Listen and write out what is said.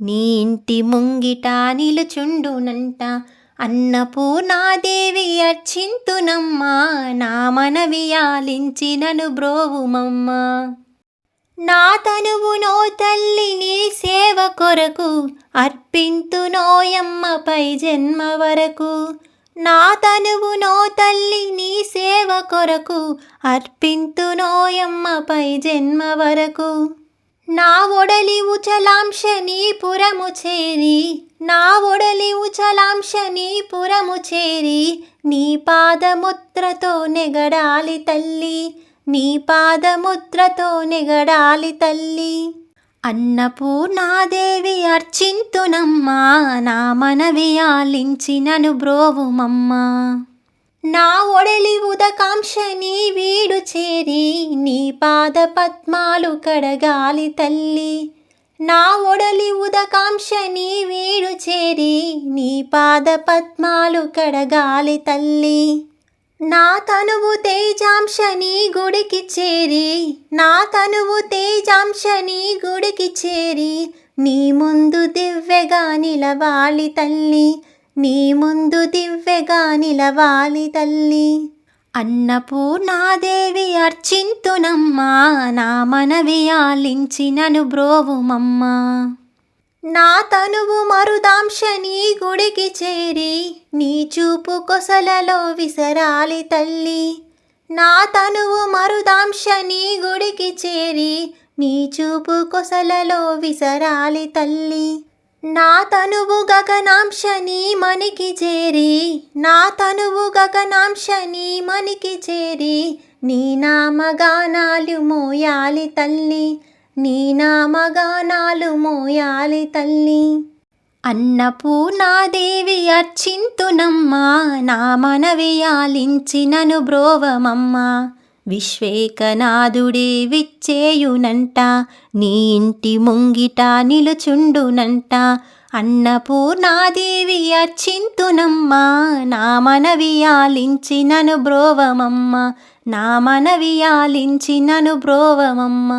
నీ ఇంటి ముంగిట నిలుచుండునంట. అన్నపూర్ణాదేవి అర్చింతునమ్మా నా మనవి ఆలించినను బ్రోవుమమ్మ. నా తనువునో తల్లి నీ సేవ కొరకు అర్పింతునోయమ్మపై జన్మ వరకు. నా తనువునో తల్లి నీ సేవ కొరకు అర్పింతునోయమ్మపై జన్మ వరకు. నా ఒడలి ఉచలాంశ నీ పురము చేరి. నా ఒడలి ఉచలాంశ నీ పురము చేరి. నీ పాదముద్రతో నెగడాలి తల్లి. నీ పాదముద్రతో నెగడాలి తల్లి. అన్నపూర్ణాదేవి అర్చింతునమ్మా. నా మనవి ఆలించినను బ్రోవుమమ్మా. నా ఒడలి ఉదకాంక్షని వీడు చేరి నీ పాద పద్మాలు కడగాలి తల్లి. నా ఒడలి ఉదకాంక్షని వీడు చేరి నీ పాద పద్మాలు కడగాలి తల్లి. నా తనువు తేజాంశని గుడికి చేరి నా తనువు తేజాంశని గుడికి చేరి నీ ముందు దివ్యగా నిలవాలి తల్లి. నీ ముందు దివ్వెగా నిలవాలి తల్లి. అన్నపూర్ణాదేవి అర్చింతునమ్మా నా మనవి ఆలించినను బ్రోవుమమ్మ. నా తనువు మరుదాంశ నీ గుడికి చేరి నీ చూపు కొసలలో విసరాలి తల్లి. నా తనువు మరుదాంశ నీ గుడికి చేరి నీ చూపు కొసలలో విసరాలి తల్లి. నా తనువు గగనాంశ నీ మనికి చేరి నా తనువు గగనాంశ నీ మనికి చేరి నీ నామగానాలు మోయాలి తల్లి నీ నామగానాలు మోయాలి తల్లి. అన్నపూర్ణాదేవి అర్చింతునమ్మా నా మనవి ఆలించినను బ్రోవమమ్మా. విశ్వేకనాథుడే విచ్చేయునంట నీ ఇంటి ముంగిట నిలుచుండునంట. అన్నపూర్ణాదేవి అర్చింతునమ్మ నా మనవి ఆలించినను బ్రోవమమ్మ నా మనవి ఆలించినను బ్రోవమమ్మ.